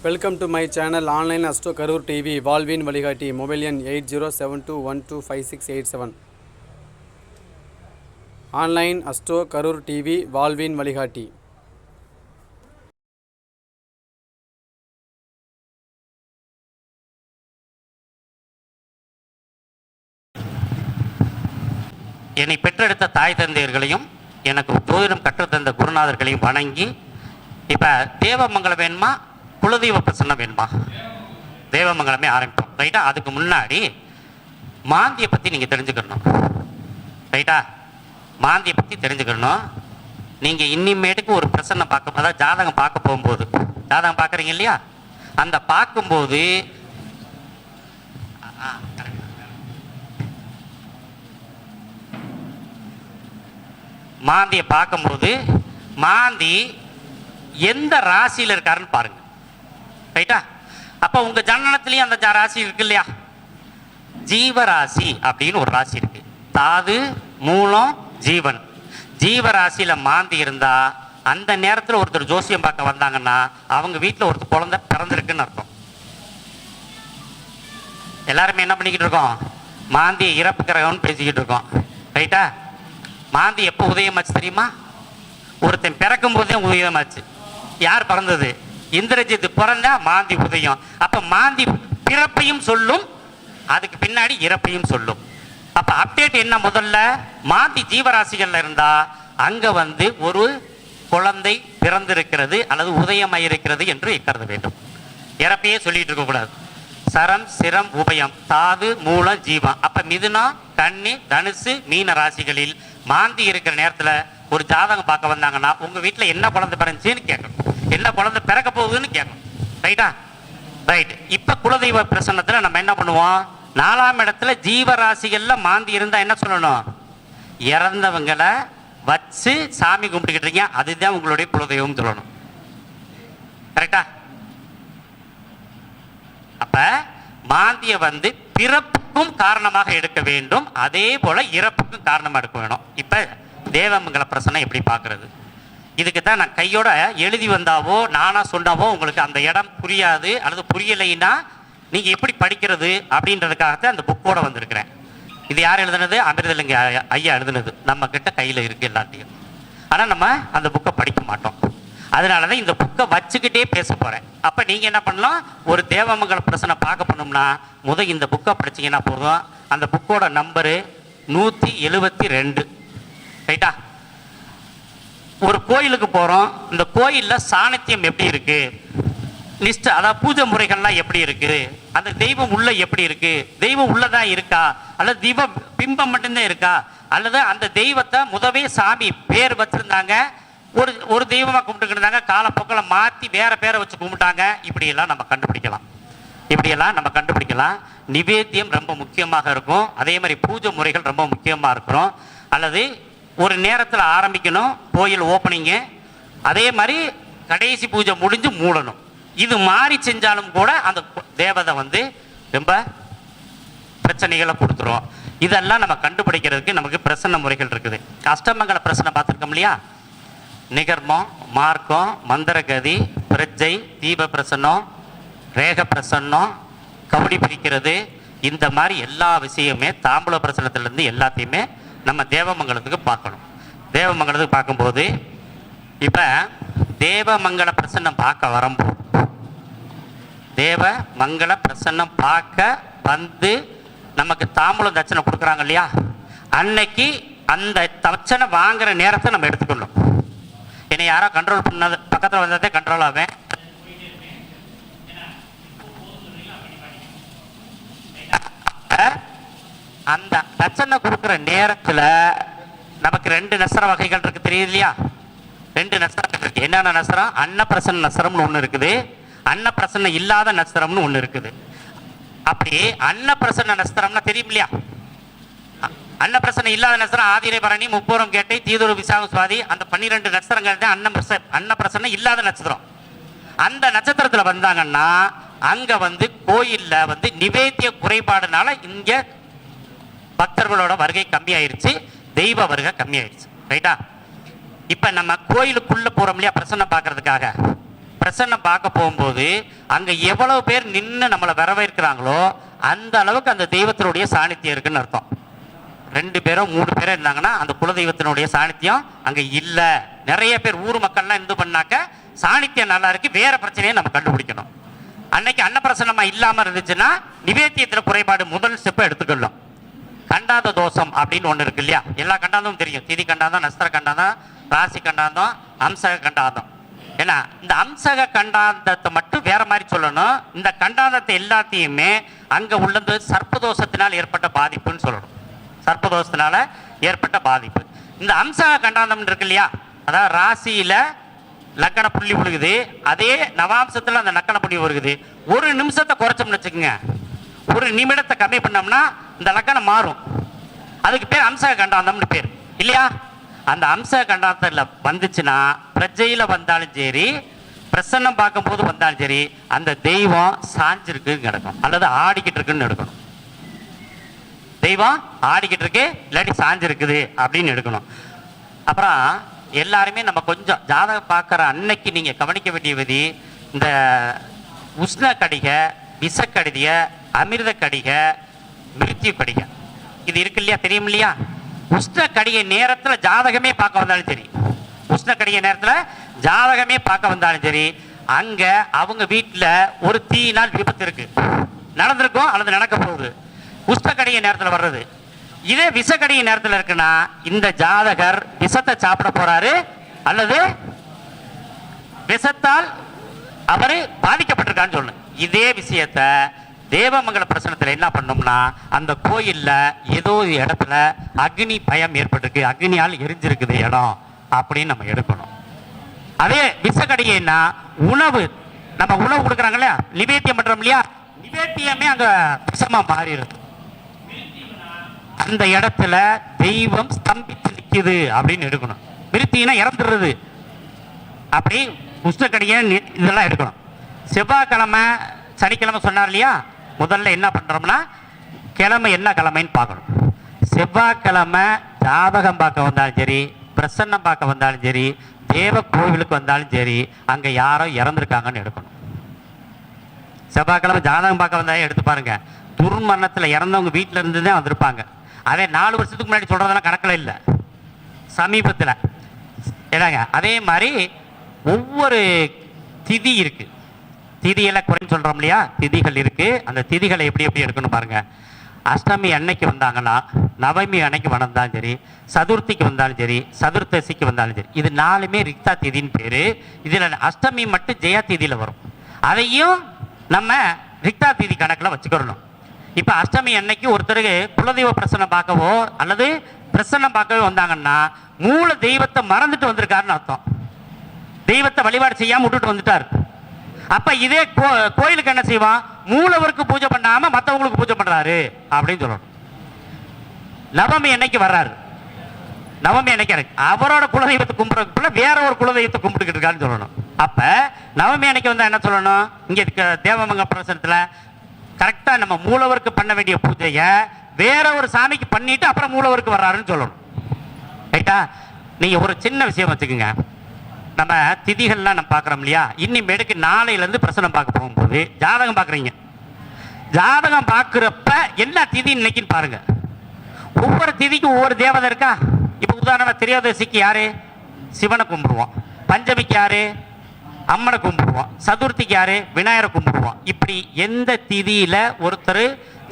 Welcome to my channel online Astro Karur TV வால்வின் வழிகாட்டி mobile எண் eight zero seven two one two five six eight seven online Astro Karur TV வால்வின் வழிகாட்டி என்னை பெற்றெடுத்த தாய் தந்தையர்களையும் எனக்கு போதிலும் கற்றுத்தந்த குருநாதர்களையும் வணங்கி இப்போ தேவமங்கலம் வேணுமா? குலதெய்வ பிரசன்னம் வேணுமா? தேவமங்கலமே ஆரம்பிப்போம். ரைட்டா அதுக்கு முன்னாடி மாந்தியை பற்றி நீங்கள் தெரிஞ்சுக்கணும். ரைட்டா மாந்தியை பற்றி தெரிஞ்சுக்கணும். நீங்கள் இனிமேட்டுக்கு ஒரு பிரசன்னம் பார்க்க அதாவது ஜாதகம் பார்க்க போகும்போது. ஜாதகம் பார்க்குறீங்க இல்லையா? அந்த பார்க்கும்போது மாந்தியை பார்க்கும்போது மாந்தி எந்த ராசியில் இருக்காருன்னு பாருங்க. ரைட்டா? அப்போ உங்க ஜனனத்திலையும் அந்த ராசி இருக்கு இல்லையா? ஜீவராசி அப்படின்னு ஒரு ராசி இருக்கு. தாது மூலம் ஜீவன். ஜீவராசியில மாந்தி இருந்தா அந்த நேரத்தில் ஒருத்தர் ஜோசியம் பார்க்க வந்தாங்கன்னா அவங்க வீட்டில் ஒருத்தர் குழந்தை பிறந்திருக்குன்னு அர்த்தம். எல்லாருமே என்ன பண்ணிக்கிட்டு இருக்கோம்? மாந்தியை இறப்பு கிரகம்னு பேசிக்கிட்டு இருக்கோம். ரைட்டா? மாந்தி எப்போ உதயமாச்சு தெரியுமா? ஒருத்தன் பிறக்கும் போதே உதயமாச்சு. யார் பிறந்தது? இந்திரஜித் பிறந்தா மாந்தி உதயம். அப்ப மாந்தி பிறப்பையும் சொல்லும் அதுக்கு பின்னாடி இறப்பையும் சொல்லும். அப்ப அப்டேட் என்ன முதல்ல? மாந்தி ஜீவராசிகள்ல இருந்தா அங்க வந்து ஒரு குழந்தை பிறந்திருக்கிறது அல்லது உதயமாயிருக்கிறது என்று கருத வேண்டும். இறப்பையே சொல்லிட்டு இருக்க கூடாது. சரம் சிரம் உபயம் தாது மூலம் ஜீவம். அப்ப மிதுனா கண்ணி தனுசு மீன ராசிகளில் மாந்தி இருக்கிற நேரத்துல ஒரு ஜாதகம் பார்க்க வந்தாங்கன்னா உங்க வீட்டுல என்ன குழந்தை பிறந்துச்சுன்னு கேட்கணும். என்ன குழந்தை பிறக்க போகுதுன்னு கேட்கணும். ரைட்டா ரைட் இப்போ குலதெய்வ பிரசன்னத்தில் நம்ம என்ன பண்ணுவோம்? நாலாம் இடத்துல ஜீவராசிகளில் மாந்தி இருந்தால் என்ன சொல்லணும்? இறந்தவங்களை வச்சு சாமி கும்பிட்டுக்கிட்டு இருக்கீங்க. அதுதான் உங்களுடைய குலதெய்வம் சொல்லணும். கரெக்டா அப்போ மாந்தியை வந்து பிறப்புக்கும் காரணமாக எடுக்க வேண்டும். அதே போல் இறப்புக்கும் காரணமாக எடுக்க வேணும். இப்போ தேவமங்கல பிரசனை எப்படி பார்க்குறது? இதுக்கு தான் நான் கையோட எழுதி வந்தாவோ நானா சொன்னாவோ உங்களுக்கு அந்த இடம் புரியாது அல்லது புரியலைன்னா நீங்க எப்படி படிக்கிறது அப்படின்றதுக்காகத்தான் அந்த புக்கோட வந்திருக்கிறேன். இது யார் எழுதுனது? அமிர்தலிங்க ஐயா- எழுதுனது. நம்ம கிட்ட கையில இருக்கு எல்லாத்தையும். ஆனா நம்ம அந்த புக்கை படிக்க மாட்டோம். அதனால தான் இந்த புக்கை வச்சுக்கிட்டே பேச போறேன். அப்ப நீங்க என்ன பண்ணலாம்? ஒரு தேவமங்கல பிரசனை பார்க்க போனோம்னா முத இந்த புக்கை படிச்சீங்கன்னா போதும். அந்த புக்கோட நம்பரு நூத்தி எழுபத்தி ரெண்டு. ரைட்டா ஒரு கோயிலுக்கு போகிறோம் இந்த கோயிலில் சாணித்தியம் எப்படி இருக்குது லிஸ்ட் அதாவது பூஜை முறைகள்லாம் எப்படி இருக்குது அந்த தெய்வம் உள்ள எப்படி இருக்குது தெய்வம் உள்ளதா இருக்கா? அல்லது தெய்வ பிம்பம் மட்டும்தான் இருக்கா? அல்லது அந்த தெய்வத்தை முதவே சாமி பேர் வச்சுருந்தாங்க. ஒரு ஒரு தெய்வமாக கும்பிட்டுக்கிட்டு இருந்தாங்க. காலப்போக்கில் மாற்றி வேறு பேரை வச்சு கும்பிட்டாங்க. இப்படியெல்லாம் நம்ம கண்டுபிடிக்கலாம். இப்படியெல்லாம் நம்ம கண்டுபிடிக்கலாம். நிவேத்தியம் ரொம்ப முக்கியமாக இருக்கும். அதே மாதிரி பூஜை முறைகள் ரொம்ப முக்கியமாக இருக்கிறோம். அல்லது ஒரு நேரத்தில் ஆரம்பிக்கணும் கோயில் ஓப்பனிங்கு அதே மாதிரி கடைசி பூஜை முடிஞ்சு மூடணும். இது மாறி செஞ்சாலும் கூட அந்த தேவதை வந்து ரொம்ப பிரச்சனைகளை கொடுத்துரும். இதெல்லாம் நம்ம கண்டுபிடிக்கிறதுக்கு நமக்கு பிரசன்ன முறைகள் இருக்குது. அஷ்டமங்கல பிரசனை பார்த்துருக்கோம் இல்லையா? நிகர்மம் மார்க்கம் மந்திரகதி பிரஜை தீப பிரசன்னம் ரேக பிரசன்னம் கபடி பிரிக்கிறது இந்த மாதிரி எல்லா விஷயமே தாம்பூல பிரசனத்திலேருந்து எல்லாத்தையுமே நம்ம தேவமங்கலத்துக்கு பார்க்கணும். தேவமங்கலத்துக்கு பார்க்கும்போது இப்போ தேவமங்கல பிரசன்னம் பார்க்க வரும்போது தேவ மங்கள பிரசன்னம் பார்க்க வந்து நமக்கு தாம்பூலம் தட்சணை கொடுக்குறாங்க இல்லையா? அன்னைக்கு அந்த தட்சணை வாங்குற நேரத்தை நம்ம எடுத்துக்கணும். என்னை யாரோ கண்ட்ரோல் பண்ணது பக்கத்தில் வந்ததே கண்ட்ரோல் ஆவேன் அந்த தட்சணை நேரத்தில் நமக்கு ரெண்டு நசர வகைகள் இருக்கு தெரியுது இல்லையா? ரெண்டு நசரம் இருக்கு. என்னென்ன நசரம் அன்னப்பிரசன்ன நசரம்னு ஒன்று இருக்குது. அன்னப்பிரசன்ன இல்லாத நஸ்திரம்னு ஒன்று இருக்குது. அப்படி அன்னப்பிரசன்ன நஸ்திரம்னா தெரியும் இல்லையா? அன்னப்பிரசன்ன இல்லாத நஸ்திரம் ஆதிரை பரணி முப்பூரம் கேட்டை தீதுரு விசாகம் சுவாதி அந்த பன்னிரெண்டு நட்சத்திரங்கள் தான் அன்னப்பிரச அன்னப்பிரசன்ன இல்லாத நட்சத்திரம். அந்த நட்சத்திரத்தில் வந்தாங்கன்னா அங்கே வந்து கோயிலில் வந்து நிவேத்திய குறைபாடுனால இங்கே பக்தர்களோட வருகை கம்மியாயிருச்சு தெய்வ வருகை கம்மியாயிருச்சு. ரைட்டா இப்ப நம்ம கோயிலுக்குள்ள போறோம் இல்லையா பிரசன்னம் பார்க்கறதுக்காக? பிரசன்னம் பார்க்க போகும்போது அங்க எவ்வளவு பேர் நின்று நம்மளை வரவேற்கிறாங்களோ அந்த அளவுக்கு அந்த தெய்வத்தினுடைய சாணித்தியம் இருக்குன்னு அர்த்தம். ரெண்டு பேரோ மூணு பேரோ இருந்தாங்கன்னா அந்த குலதெய்வத்தினுடைய சாணித்தியம் அங்க இல்ல. நிறைய பேர் ஊர் மக்கள்லாம் இது பண்ணாக்க சாணித்தியம் நல்லா இருக்கு வேற பிரச்சனையை நம்ம கண்டுபிடிக்கணும். அன்னைக்கு அன்னப்பிரசன்னமா இல்லாம இருந்துச்சுன்னா நிவேத்தியத்துல குறைபாடு முதல் ஸ்டெப்பை எடுத்துக்கொள்ளும். கண்டாத தோஷம் அப்படின்னு ஒன்று இருக்கு இல்லையா? எல்லா கண்டாந்தமும் தெரியும். திதி கண்டாந்தம் நஸ்திர கண்டாந்தம் ராசி கண்டாந்தம் அம்சக கண்டாந்தம். ஏன்னா இந்த அம்சக கண்டாந்தத்தை மட்டும் வேற மாதிரி சொல்லணும். இந்த கண்டாந்தத்தை எல்லாத்தையுமே அங்கே உள்ளது சர்ப்பதோஷத்தினால் ஏற்பட்ட பாதிப்புன்னு சொல்லணும். சர்ப்பதோஷத்தினால ஏற்பட்ட பாதிப்பு. இந்த அம்சக கண்டாந்தம் இருக்கு இல்லையா? அதாவது ராசியில் லக்கண புள்ளி விழுகுது. அதே நவாம்சத்தில் அந்த லக்கண புள்ளி விழுகுது. ஒரு நிமிஷத்தை குறைச்சோம்னு வச்சுக்கோங்க. ஒரு நிமிடத்தை கம்மி பண்ணோம்னா இந்த லக்கணம் மாறும். அதுக்கு பேர் அம்சக கண்டாந்தம்னு பேர். இல்லையா? அந்த அம்சக கண்டாந்தத்தில் வந்துச்சுன்னா பிரஜையில் வந்தாலும் சரி பிரசன்னம் பார்க்கும்போது வந்தாலும் சரி அந்த தெய்வம் சாஞ்சிருக்குன்னு கிடக்கும். அல்லது ஆடிக்கிட்டு இருக்குன்னு எடுக்கணும். தெய்வம் ஆடிக்கிட்டு இருக்கு இல்லாட்டி சாஞ்சிருக்குது அப்படின்னு எடுக்கணும். அப்புறம் எல்லாருமே நம்ம கொஞ்சம் ஜாதகம் பார்க்குற அன்னைக்கு நீங்கள் கவனிக்க வேண்டிய விதி இந்த உஷ்ண கடிகை விஷக்கடிக அமிர்த கடிக மிருத்யு கடிக இது இருக்கு இல்லையா? தெரியும் இல்லையா? உஷ்ண கடிகை நேரத்தில் ஜாதகமே பார்க்க வந்தாலும் சரி. உஷ்ண கடிகை நேரத்தில் ஜாதகமே பார்க்க வந்தாலும் சரி அங்கே அவங்க வீட்டில் ஒரு தீயினால் விபத்து இருக்கு. நடந்திருக்கும் அல்லது நடக்க போகுது. உஷ்ணக்கடிகை நேரத்தில் வர்றது. இதே விஷக்கடிகை நேரத்தில் இருக்குன்னா இந்த ஜாதகர் விஷத்தை சாப்பிட போறாரு அல்லது விஷத்தால் அவரு பாதிக்கப்பட்டிருக்கான்னு சொல்லணும் இதே விஷயத்த தேவமங்கல பிரசனத்தில் என்ன பண்ணோம்னா அந்த கோயிலில் ஏதோ ஒரு இடத்துல அக்னி பயம் ஏற்பட்டிருக்கு. அக்னியால் எரிஞ்சிருக்குது இடம் அப்படின்னு நம்ம எடுக்கணும். அதே விஷக்கடிகைன்னா உணவு. நம்ம உணவு கொடுக்குறாங்க இல்லையா? நிவேத்தியம் பண்ணுறோம் இல்லையா? நிவேத்தியமே அங்கே விஷமாக மாறிடுது. அந்த இடத்துல தெய்வம் ஸ்தம்பித்து நிற்கிது அப்படின்னு எடுக்கணும். விருத்தினா இறந்துடுறது. அப்படி உஷ்ணக்கடிகை நி- இதெல்லாம் எடுக்கணும். செவ்வாய்க்கிழமை சனிக்கிழமை சொன்னார் இல்லையா? முதல்ல என்ன பண்ணுறோம்னா கிழமை என்ன கிழமைன்னு பார்க்கணும். செவ்வாய்க்கிழமை ஜாதகம் பார்க்க வந்தாலும் சரி பிரசன்னம் பார்க்க வந்தாலும் சரி தேவ கோவிலுக்கு வந்தாலும் சரி அங்கே யாரோ இறந்துருக்காங்கன்னு எடுக்கணும். செவ்வாய்க்கிழமை ஜாதகம் பார்க்க வந்தாலே எடுத்து பாருங்க. துர்மரணத்தில் இறந்தவங்க வீட்டில் இருந்து தான் வந்திருப்பாங்க. அதே நாலு வருஷத்துக்கு முன்னாடி சொல்கிறதெல்லாம் கணக்கில் இல்லை. சமீபத்தில். ஏடாங்க அதே மாதிரி ஒவ்வொரு திதி இருக்குது திதியெல்லாம் குறைன்னு சொல்றோம் இல்லையா? திதிகள் இருக்கு. அந்த திதிகளை எப்படி எப்படி எடுக்கணும் பாருங்க. அஷ்டமி அன்னைக்கு வந்தாங்கன்னா நவமி அன்னைக்கு வந்தாலும் சரி சதுர்த்திக்கு வந்தாலும் சரி சதுர்த்தசிக்கு வந்தாலும் சரி இது நாலுமே ரிக்தா திதின்னு பேரு. இதுல அஷ்டமி மட்டும் ஜெயா திதியில வரும். அதையும் நம்ம ரிக்தா திதி கணக்குல வச்சுக்கிறணும் இப்ப அஷ்டமி அன்னைக்கு ஒருத்தருக்கு குலதெய்வ பிரசனம் பார்க்கவோ அல்லது பிரசன்னம் பார்க்கவே வந்தாங்கன்னா மூல தெய்வத்தை மறந்துட்டு வந்திருக்காருன்னு அர்த்தம். தெய்வத்தை வழிபாடு செய்யாம விட்டுட்டு வந்துட்டார். அப்ப இதே கோ- கோயிலுக்கு என்ன செய்வான்? மூலவருக்கு பூஜை பண்ணாம மத்தவங்களுக்கு பூஜை பண்றாரு. அப்படின்னு சொல்லணும். நவமி என்னைக்கு வர்றாரு? நவமி அன்னைக்கு அவரோட குலதெய்வத்தை கும்பிட்றதுக்குள்ள வேற ஒரு குலதெய்வத்தை கும்பிட்டுக்கிட்டு இருக்காருன்னு சொல்லணும். அப்ப நவமி அன்னைக்கு வந்தா என்ன சொல்லணும்? இங்க இருக்க தேவமங்க பிரசனத்துல கரெக்டா நம்ம மூலவருக்கு பண்ண வேண்டிய பூஜையை வேற ஒரு சாமிக்கு பண்ணிட்டு அப்புறம் மூலவருக்கு வர்றாருன்னு சொல்லணும். ரைட்டா நீங்க ஒரு சின்ன விஷயம் வச்சுக்கோங்க. நம்ம திதிகள்லாம் நம்ம பார்க்குறோம் இல்லையா? இனிமேடுக்கு நாளையிலேருந்து பிரசனம் பார்க்க போகும்போது ஜாதகம் பார்க்குறீங்க. ஜாதகம் பார்க்குறப்ப என்ன திதி இன்னைக்குன்னு பாருங்க. ஒவ்வொரு திதிக்கும் ஒவ்வொரு தேவதை இருக்கா? இப்போ உதாரணமாக திரையோதசிக்கு யார்? சிவனை கும்பிடுவோம். பஞ்சமிக்கு யார்? அம்மனை கும்பிடுவோம். சதுர்த்திக்கு யார்? விநாயகரை கும்பிடுவோம். இப்படி எந்த திதியில் ஒருத்தர்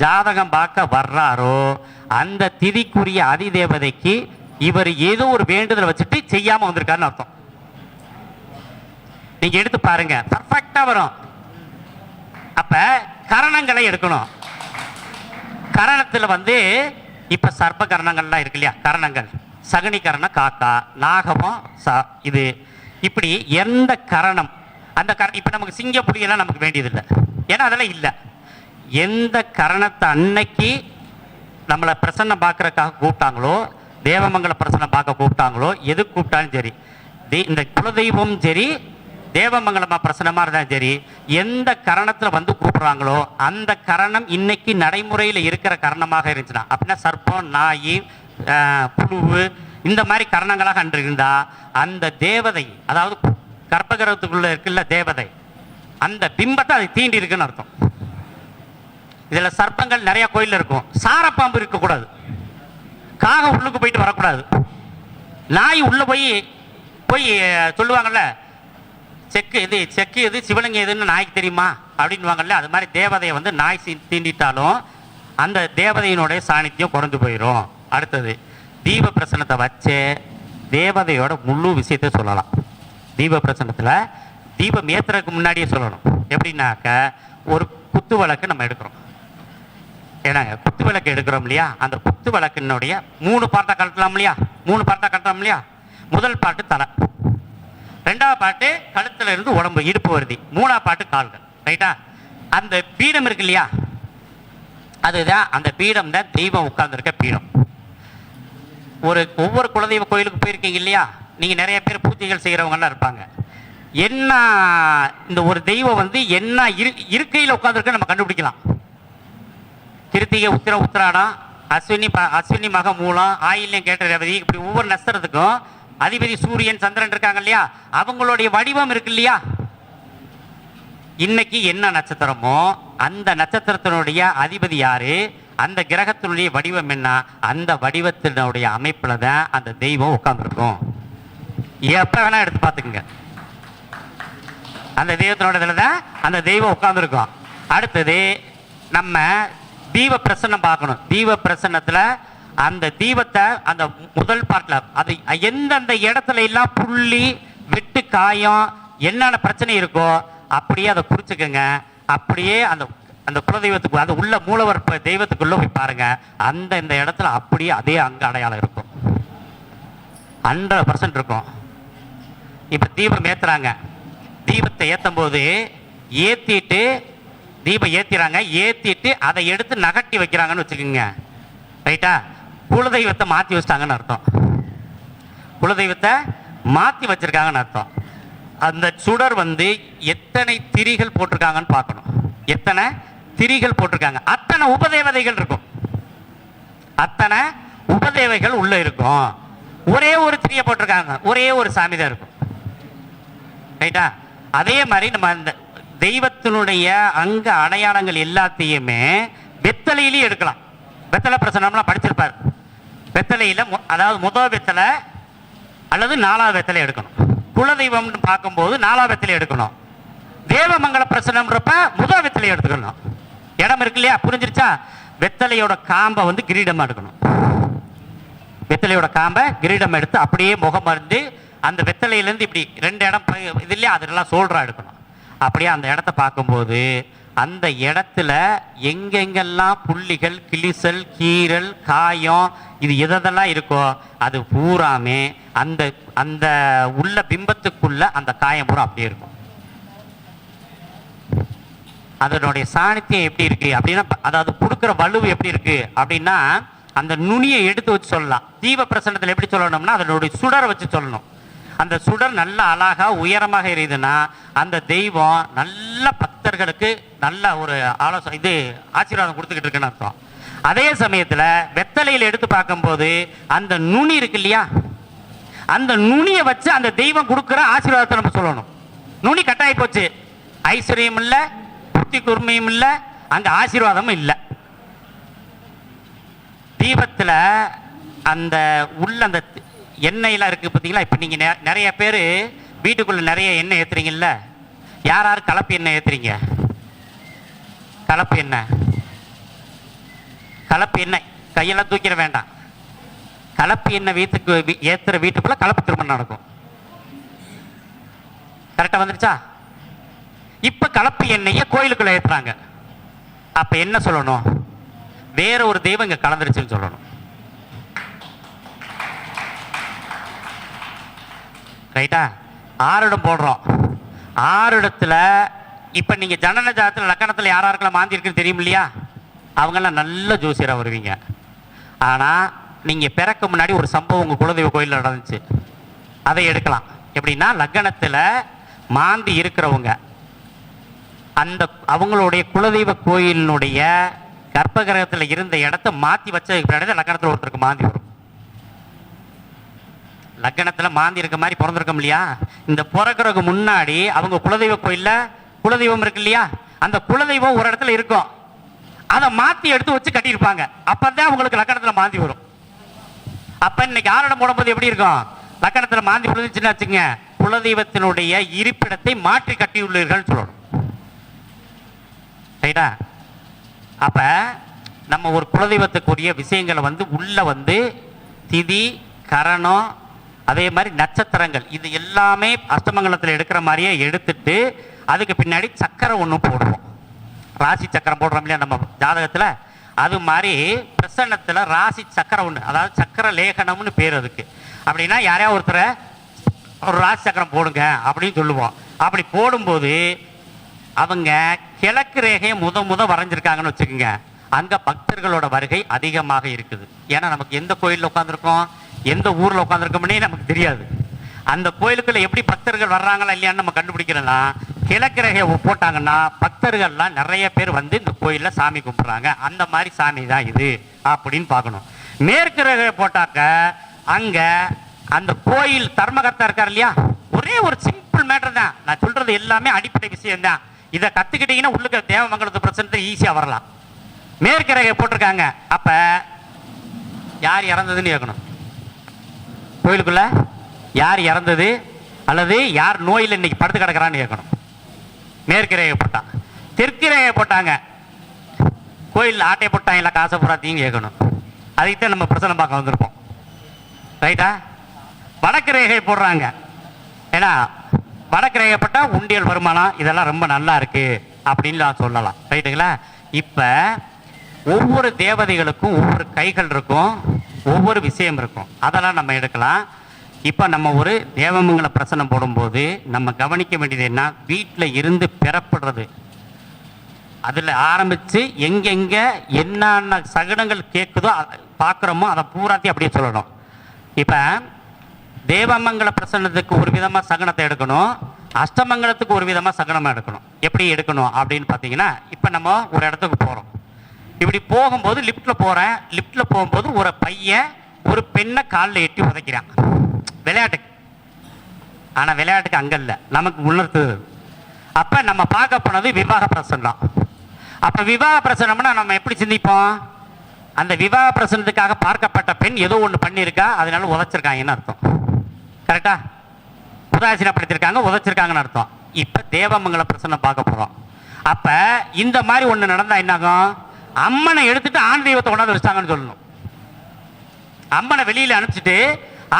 ஜாதகம் பார்க்க வர்றாரோ அந்த திதிக்குரிய அதிதேவதைக்கு இவர் ஏதோ ஒரு வேண்டுதலை வச்சுட்டு செய்யாமல் வந்திருக்காருன்னு அர்த்தம். நீங்க எடுத்து பாருங்க. பர்ஃபெக்டா வரும். அப்ப கரணங்களை எடுக்கணும். கரணத்தில் வந்து இப்ப சர்ப்ப கரணங்கள்லாம் இருக்கு இல்லையா? கரணங்கள். சகுனி கரணம் காக்கா நாகமும் ச இது. இப்படி எந்த கரணம்? அந்த கர இப்ப நமக்கு சிங்க புலியெல்லாம் நமக்கு வேண்டியதில்லை. ஏன்னா அதெல்லாம் இல்லை. எந்த கரணத்தை அன்னைக்கு நம்மளை பிரசன்னம் பார்க்கறதுக்காக கூப்பிட்டாங்களோ தேவமங்கல பிரசன்னம் பார்க்க கூப்பிட்டாங்களோ எது கூப்பிட்டாலும் சரி. தே- இந்த குலதெய்வம் சரி தேவமங்கலமாக பிரசனமாக இருந்தாலும் சரி. எந்த கரணத்தில் வந்து கூப்பிட்றாங்களோ அந்த கரணம் இன்னைக்கு நடைமுறையில் இருக்கிற கரணமாக இருந்துச்சுன்னா அப்படின்னா சர்ப்பம் நாய் புழுவு இந்த மாதிரி கரணங்களாக அன்று இருந்தால் அந்த தேவதை அதாவது கர்ப்பகிரகத்துக்குள்ளே இருக்குல்ல தேவதை அந்த பிம்பத்தை அது தீண்டி இருக்குன்னு அர்த்தம். இதில் சர்ப்பங்கள் நிறையா கோயிலில் இருக்கும். சாரப்பாம்பு இருக்கக்கூடாது. காகம் உள்ளுக்கு போயிட்டு வரக்கூடாது. நாய் உள்ளே போய் போய் சொல்லுவாங்கள்ல சொல்லுவாங்கல்ல செக்கு இது செக்கு எது சிவலிங்கம் எதுன்னு நாய்க்கு தெரியுமா? அப்படின்வாங்கல்ல அது மாதிரி தேவதையை வந்து நாய் தீண்டிட்டாலும் அந்த தேவதையினுடைய சாநித்தியம் குறைஞ்சு போயிடும் அடுத்தது தீப பிரசனத்தை வச்சு தேவதையோட முழு விஷயத்தை சொல்லலாம். தீப பிரசனத்தில் தீபம் ஏத்துறதுக்கு முன்னாடியே சொல்லணும். எப்படின்னாக்க ஒரு குத்து விளக்கு நம்ம எடுக்கிறோம். ஏன்னாங்க குத்து விளக்கு எடுக்கிறோம் இல்லையா? அந்த குத்து விளக்கினுடைய மூணு பார்ட்டா கட்டலாம் இல்லையா? மூணு பார்ட்டா கட்டலாம் இல்லையா? முதல் பாட்டு தலை. ரெண்டாவது பாட்டு கழுத்துல இருந்து உடம்பு இடுப்பு வருதி. மூணாவது பாட்டு கால்கள். ரைட்டா அந்த பீடம் இருக்கு இல்லையா? அதுதான் அந்த பீடம் தான் தெய்வம் உட்கார்ந்துருக்க பீடம். ஒரு ஒவ்வொரு குலதெய்வ கோயிலுக்கு போயிருக்கீங்க இல்லையா? நீங்க நிறைய பேர் பூஜைகள் செய்யறவங்கலாம் இருப்பாங்க. என்ன இந்த ஒரு தெய்வம் வந்து என்ன இரு இருக்கையில் உட்காந்துருக்க நம்ம கண்டுபிடிக்கலாம். கிருத்திகை உத்திர உத்திராடம் அஸ்வினி ப அஸ்வினி மக மூலம் ஆயில்யம் கேட்ட ரேவதி இப்படி ஒவ்வொரு நட்சத்திரத்துக்கும் அதிபதி சூரியன் சந்திரன் இருக்காங்க இல்லையா? அவங்களுடைய வடிவம் இருக்கு இல்லையா? இன்னைக்கு என்ன நட்சத்திரமோ அந்த நட்சத்திரத்தினுடைய அதிபதி யாரு? அந்த கிரகத்தினுடைய வடிவம் என்ன? அந்த வடிவத்தினுடைய அமைப்புல தான் அந்த தெய்வம் உட்கார்ந்துருக்கும். எப்ப வேணா எடுத்து பார்த்துக்குங்க. அந்த தெய்வத்தினோட இதில் தான் அந்த தெய்வம் உட்கார்ந்துருக்கும். அடுத்தது நம்ம தீப பிரசன்னம் பார்க்கணும். தீப பிரசன்னத்தில் அந்த தீபத்தை அந்த முதல் பாட்டில் அது எந்தெந்த இடத்துல எல்லாம் புள்ளி வெட்டு காயம் என்னென்ன பிரச்சனை இருக்கோ அப்படியே அதை குறிச்சுக்கோங்க. அப்படியே அந்த அந்த குலதெய்வத்துக்கு அது உள்ள மூலவர் தெய்வத்துக்குள்ளே போய் பாருங்க. அந்த இந்த இடத்துல அப்படியே அதே அங்க அடையாளம் இருக்கும். ஹண்ட்ரட் பர்சன்ட் இருக்கும். இப்போ தீபம் ஏற்றுறாங்க தீபத்தை ஏற்றும் போது ஏற்றிட்டு தீபம் ஏத்திறாங்க. ஏற்றிட்டு அதை எடுத்து நகட்டி வைக்கிறாங்கன்னு வச்சுக்கோங்க. ரைட்டா குலதெய்வத்தை மாற்றி வச்சிட்டாங்கன்னு அர்த்தம். குலதெய்வத்தை மாற்றி வச்சிருக்காங்கன்னு அர்த்தம். அந்த சுடர் வந்து எத்தனை திரிகள் போட்டிருக்காங்கன்னு பார்க்கணும். எத்தனை திரிகள் போட்டிருக்காங்க. அத்தனை உபதேவதைகள் இருக்கும். அத்தனை உபதேவைகள் உள்ள இருக்கும். ஒரே ஒரு திரியை போட்டிருக்காங்க. ஒரே ஒரு சாமி தான் இருக்கும். ரைட்டா? அதே மாதிரி நம்ம அந்த தெய்வத்தினுடைய அங்க அடையாளங்கள் எல்லாத்தையுமே வெத்தலையிலையும் எடுக்கலாம். வெத்தலை பிரசனம்லாம் படிச்சிருப்பார். வெத்தலையில் மு- அதாவது முதல் வெத்தலை அல்லது நாலாவது வெத்தலை எடுக்கணும். குலதெய்வம்னு பார்க்கும்போது நாலாவது வெத்தலை எடுக்கணும். தேவமங்கல பிரசனம்ன்றப்ப முதல் வெத்தலை எடுத்துக்கணும். இடம் இருக்கு இல்லையா புரிஞ்சிருச்சா? வெத்தலையோட காம்பை வந்து கிரீடமாக எடுக்கணும். வெத்தலையோட காம்பை கிரீடம் எடுத்து அப்படியே முகம் மருந்து அந்த வெத்தலையிலேருந்து இப்படி ரெண்டு இடம் ப- இது இல்லையா? அதெல்லாம் சோல்டராக எடுக்கணும். அப்படியே அந்த இடத்த பார்க்கும்போது அந்த இடத்துல எங்கெங்கெல்லாம் புள்ளிகள் கிளிசல் கீறல் காயம் இது எதெல்லாம் இருக்கோ அது பூராமே அந்த அந்த உள்ள பிம்பத்துக்குள்ள அந்த காயம் பூரா அப்படியே இருக்கும். அதனுடைய சாணித்தியம் எப்படி இருக்கு அப்படின்னா அதாவது கொடுக்குற வலுவு எப்படி இருக்கு அப்படின்னா அந்த நுனியை எடுத்து வச்சு சொல்லலாம். தீப பிரசன்னத்தில் எப்படி சொல்லணும்னா அதனுடைய சுடரை வச்சு சொல்லணும். அந்த சுடர் நல்ல அழகாக உயரமாக எரியுதுன்னா அந்த தெய்வம் நல்ல பக்தர்களுக்கு நல்ல ஒரு ஆலோசனை இது ஆசீர்வாதம் கொடுத்துக்கிட்டு இருக்குன்னு அர்த்தம். அதே சமயத்தில் வெத்தலையில் எடுத்து பார்க்கும்போது அந்த நுனி இருக்கு இல்லையா? அந்த நுனியை வச்சு அந்த தெய்வம் கொடுக்குற ஆசீர்வாதத்தை நம்ம சொல்லணும். நுனி கட்டாயி போச்சு. ஐஸ்வர்யம் இல்லை புத்தி கூர்மையும் இல்லை அங்கே ஆசீர்வாதமும் இல்லை. தீபத்தில் அந்த உள்ள அந்த எண்ணெயெல்லாம் இருக்குது பார்த்தீங்களா? இப்போ நீங்கள் நிறைய பேர் வீட்டுக்குள்ளே நிறைய எண்ணெய் ஏற்றுறீங்கல்ல யார் யார் கலப்பு எண்ணெய் ஏற்றுறீங்க கலப்பு எண்ணெய். கலப்பு எண்ணெய். கையெல்லாம் தூக்கிட வேண்டாம். கலப்பு எண்ணெய் வீட்டுக்கு வீ- வீட்டுக்குள்ளே கலப்பு திருமணம் நடக்கும். கரெக்டாக வந்துருச்சா? இப்போ கலப்பு எண்ணெயை கோயிலுக்குள்ளே ஏற்றுறாங்க அப்போ என்ன சொல்லணும்? வேற ஒரு தெய்வம் இங்கே கலந்துருச்சுன்னு சொல்லணும். ரைட்டா? ஆறிடம் போடுறோம். ஆறிடத்தில் இப்போ நீங்கள் ஜனன ஜாதத்தில் லக்கணத்தில் யார் யாருக்கெல்லாம் மாந்திருக்குன்னு தெரியும் இல்லையா? அவங்கெல்லாம் நல்ல ஜோசியராக வருவீங்க. ஆனால் நீங்கள் பிறக்க முன்னாடி ஒரு சம்பவம் உங்கள் குலதெய்வ கோயிலில் நடந்துச்சு. அதை எடுக்கலாம். எப்படின்னா லக்கணத்தில் மாந்தி இருக்கிறவங்க அந்த அவங்களுடைய குலதெய்வ கோயிலினுடைய கர்ப்பகிரகத்தில் இருந்த இடத்த மாற்றி வச்சதுக்கு பின்னாடி லக்கணத்தில் ஒருத்தருக்கு மாந்தி வரும். லக்கணத்தில் மாந்தி இருக்க மாதிரி பிறந்திருக்கோம் இல்லையா? இந்த பிறக்கிறதுக்கு முன்னாடி அவங்க குலதெய்வ கோயிலில் குலதெய்வம் இருக்கு இல்லையா? அந்த குலதெய்வம் ஒரு இடத்துல இருக்கும். அதை மாற்றி எடுத்து வச்சு கட்டியிருப்பாங்க. அப்போ தான் அவங்களுக்கு லக்கணத்தில் மாந்தி வரும். அப்போ இன்னைக்கு ஆரணம் போடும்போது எப்படி இருக்கும்? லக்கணத்தில் மாந்தி விழுந்துச்சுன்னு வச்சுங்க குலதெய்வத்தினுடைய இருப்பிடத்தை மாற்றி கட்டியுள்ளீர்கள் சொல்லணும். ரைட்டா அப்போ நம்ம ஒரு குலதெய்வத்துக்குரிய விஷயங்களை வந்து உள்ளே வந்து திதி கரணம் அதே மாதிரி நட்சத்திரங்கள். இது எல்லாமே அஷ்டமங்கலத்தில் எடுக்கிற மாதிரியே எடுத்துட்டு அதுக்கு பின்னாடி சக்கரம் ஒன்று போடுவோம். ராசி சக்கரம் போடுறோம் இல்லையா நம்ம ஜாதகத்தில்? அது மாதிரி பிரசன்னத்தில் ராசி சக்கரம் ஒன்று அதாவது சக்கர லேகனம்னு பேர் அதுக்கு. அப்படின்னா யாரையா ஒருத்தரை? ஒரு ராசி சக்கரம் போடுங்க அப்படின்னு சொல்லுவோம். அப்படி போடும்போது அவங்க கிழக்கு ரேகையை முத முத வரைஞ்சிருக்காங்கன்னு வச்சுக்கோங்க. அங்கே பக்தர்களோட வருகை அதிகமாக இருக்குது. ஏன்னா நமக்கு எந்த கோயிலில் உட்காந்துருக்கோம் எந்த ஊரில் உட்காந்துருக்கோம்னே நமக்கு தெரியாது. அந்த கோயிலுக்குள்ள எப்படி பக்தர்கள் வர்றாங்களா இல்லையான்னு நம்ம கண்டுபிடிக்கிறோம்னா கிழக்கு போட்டாங்கன்னா பக்தர்கள்லாம் நிறைய பேர் வந்து இந்த கோயிலில் சாமி கும்பிட்றாங்க. அந்த மாதிரி சாமி தான் இது அப்படின்னு பார்க்கணும். மேற்கு போட்டாக்க அங்கே அந்த கோயில் தர்மகர்த்தா இருக்கார் இல்லையா? ஒரே ஒரு சிம்பிள் மேட்டர் தான். நான் சொல்றது எல்லாமே அடிப்படை விஷயம் தான் இதை கற்றுக்கிட்டீங்கன்னா உள்ளுக்க தேவமங்கலத்து பிரச்சனை ஈஸியாக வரலாம். மேற்கு ரேகை போட்டிருக்காங்க. அப்போ யார் இறந்ததுன்னு கேட்கணும். கோயிலுக்குள்ள யார் இறந்தது அல்லது யார் நோயில் இன்னைக்கு படுத்து கிடக்கிறான்னு கேட்கணும். மேற்கு ரேகை போட்டான் தெற்கு ரேகை போட்டாங்க கோயில் ஆட்டை போட்டாங்களா காசை போடாதீங்க கேட்கணும். அதுக்கு தான் நம்ம பிரச்சனை பார்க்க வந்திருப்போம். ரைட்டா வடக்கு ரேகை போடுறாங்க. ஏன்னா வடக்கு ரேகை போட்டால் உண்டியல் வருமானம் இதெல்லாம் ரொம்ப நல்லா இருக்கு அப்படின்னு நான் சொல்லலாம். ரைட்டுங்களா இப்போ ஒவ்வொரு தேவதைகளுக்கும் ஒவ்வொரு கைகள் இருக்கும். ஒவ்வொரு விஷயம் இருக்கும். அதெல்லாம் நம்ம எடுக்கலாம். இப்போ நம்ம ஒரு தேவமங்கல பிரசனம் போடும்போது நம்ம கவனிக்க வேண்டியது என்ன? வீட்டில் இருந்து பெறப்படுறது. அதில் ஆரம்பித்து எங்கெங்கே என்னென்ன சகுனங்கள் கேட்குதோ அதை பார்க்குறோமோ அதை பூராத்தி அப்படியே சொல்லணும். இப்போ தேவமங்கல பிரசன்னத்துக்கு ஒரு விதமாக சகனத்தை எடுக்கணும். அஷ்டமங்கலத்துக்கு ஒரு விதமாக சகனமாக எடுக்கணும். எப்படி எடுக்கணும் அப்படின்னு பார்த்தீங்கன்னா இப்போ நம்ம ஒரு இடத்துக்கு போகிறோம் இப்படி போகும்போது லிஃப்ட்டில் போகிறேன் லிஃப்ட்டில் போகும்போது ஒரு பையன் ஒரு பெண்ணை காலில் எட்டி உதைக்கிறான். விளையாட்டுக்கு. ஆனால் விளையாட்டுக்கு அங்கே இல்லை. நமக்கு உணர்த்து அப்போ நம்ம பார்க்க போனது விவாக பிரசன்னம் அப்போ விவாக பிரசனம்னா நம்ம எப்படி சிந்திப்போம்? அந்த விவாக பிரசனத்துக்காக பார்க்கப்பட்ட பெண் ஏதோ ஒன்று பண்ணியிருக்கா? அதனால உதைச்சிருக்காங்கன்னு அர்த்தம்? கரெக்டா உதாசீனப்படுத்திருக்காங்க உதைச்சிருக்காங்கன்னு அர்த்தம். இப்போ தேவமங்கல பிரசனம் பார்க்க போகிறோம் அப்போ இந்த மாதிரி ஒன்று நடந்தால் என்னாகும் அம்மனை எடுத்துட்டு ஆண் தெய்வத்தை கொண்டாந்து வச்சிட்டாங்கன்னு சொல்லணும். அம்மனை வெளியில் அனுப்பிச்சிட்டு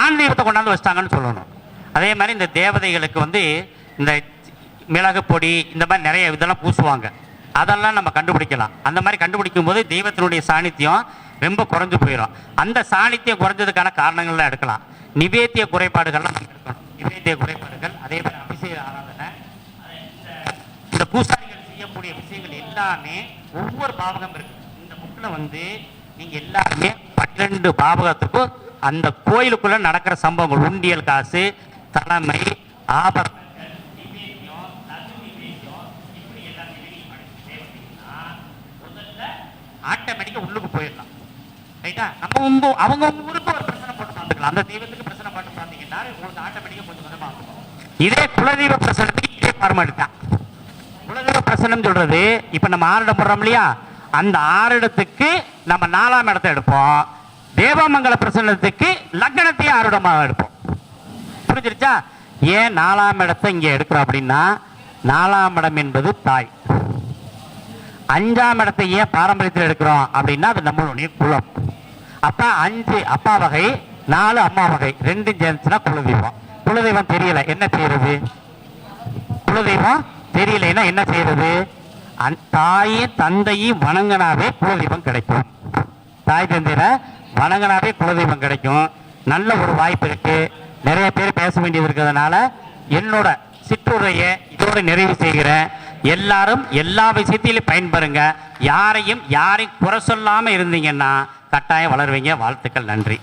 ஆண் தெய்வத்தை கொண்டாந்து வச்சிட்டாங்கன்னு சொல்லணும். அதே மாதிரி இந்த தேவதைகளுக்கு வந்து இந்த மிளகு பொடி இந்த மாதிரி நிறைய இதெல்லாம் பூசுவாங்க. அதெல்லாம் நம்ம கண்டுபிடிக்கலாம். அந்த மாதிரி கண்டுபிடிக்கும் போது தெய்வத்தினுடைய சாநித்தியம் ரொம்ப குறைஞ்சு போயிடும் அந்த சாணித்தியம் குறைஞ்சதுக்கான காரணங்கள்லாம் எடுக்கலாம். நிவேத்திய குறைபாடுகள்லாம் நம்ம எடுக்கணும். நிவேத்திய குறைபாடுகள் அதே மாதிரி அபிஷேக ஆராதனை இந்த பூசாரிகள் செய்யக்கூடிய விஷயங்கள் எல்லாமே ஒவ்வொரு பாவகம் இருக்கு. இந்த புக்கில் வந்து நீங்கள் எல்லாருமே பன்னெண்டு பாவகத்துக்கும் அந்த கோயிலுக்குள்ளே நடக்கிற சம்பவங்கள். உண்டியல் காசு தலைமை ஆபரணங்கள் நிவேத்தியம், லகு நிவேத்தியம், இப்படி எல்லாத்தையுமே உள்ளுக்கு போயிடலாம். ரைட்டா? நம்ம உங்க அவங்க உங்க ஊருக்கு ஒரு பிரச்சனை போட்டு பார்த்துக்கலாம். அந்த தெய்வத்துக்கு பிரச்சனை போட்டு பார்த்தீங்கன்னா உங்களுக்கு ஆட்டோமேட்டிக்கா கொஞ்சம் கொஞ்சமா இதே குலதெய்வ பிரச்சனத்துக்கு இதே ஃபார்மாலிட்டி தான் பிரசனம் சொல்றது. இப்ப நம்ம ஆறிடம் போடுறோம் இல்லையா? அந்த ஆறிடத்துக்கு நம்ம நாலாம் இடத்தை எடுப்போம். தேவமங்கல பிரசனத்துக்கு லக்னத்தையும் ஆறிடமாக எடுப்போம். புரிஞ்சிருச்சா? ஏன் நாலாம் இடத்தை இங்கே எடுக்கிறோம் அப்படின்னா நாலாம் இடம் என்பது தாய். அஞ்சாம் இடத்தை ஏன் பாரம்பரியத்தில் எடுக்கிறோம் அப்படின்னா அது நம்மளுடைய குலம். அப்பா அஞ்சு அப்பா வகை நாலு அம்மா வகை ரெண்டும் சேர்ந்துச்சுன்னா குலதெய்வம். குலதெய்வம் தெரியல. என்ன செய்யறது குலதெய்வம்? தெரியலைன்னா என்ன செய்யறது? அந் தாயும் தந்தையும் வணங்கினாவே குலதெய்வம் கிடைக்கும். தாய் தந்தையில வணங்கினாவே குலதெய்வம் கிடைக்கும். நல்ல ஒரு வாய்ப்பு இருக்கு. நிறைய பேர் பேச வேண்டியது இருக்கிறதுனால என்னோட சிற்றுரையை இதோட நிறைவு செய்கிறேன். எல்லாரும் எல்லா விஷயத்திலும் பயன்பெறுங்க. யாரையும் யாரையும் குறை சொல்லாமல் இருந்தீங்கன்னா கட்டாயம் வளருவீங்க. வாழ்த்துக்கள். நன்றி.